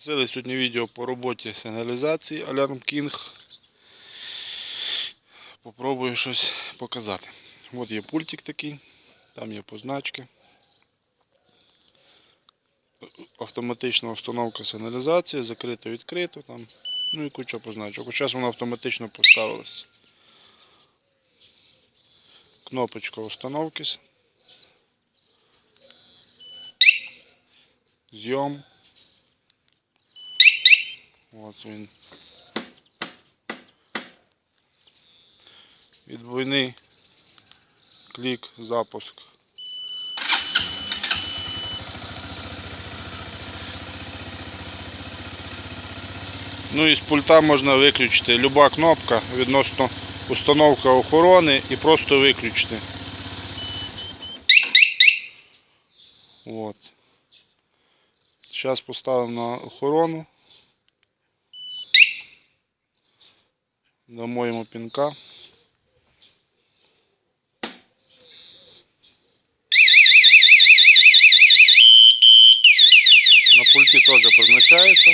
Взяли сьогодні відео по роботі сигналізації Alarm King. Попробую щось показати. От є пультик такий, там є позначки. Автоматична установка сигналізації, закрито відкрито там. Ну і куча позначок. Зараз воно автоматично поставилось. Кнопочка установки. Зйом. От він. Відбойний клік, запуск. Ну і з пульта можна виключити люба кнопка відносно установка охорони і просто виключити. От. Зараз поставимо на охорону. Дамо йому пінка. На пульті теж позначається.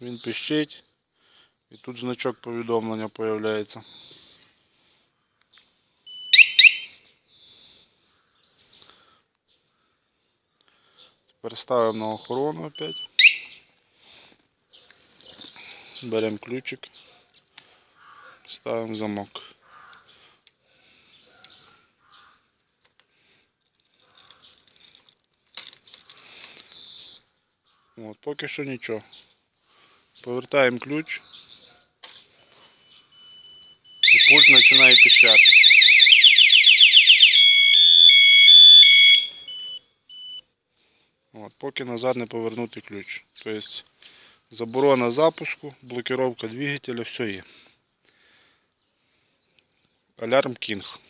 Він пищить. І тут значок повідомлення появляється. Тепер ставимо на охорону опять. Беремо ключик, ставимо замок. От, поки що нічого. Повертаємо ключ. І пульт починає піщати. От, поки назад не повернути ключ. Тобто заборона запуску, блокировка двигателя, все є. Алярм Кінг.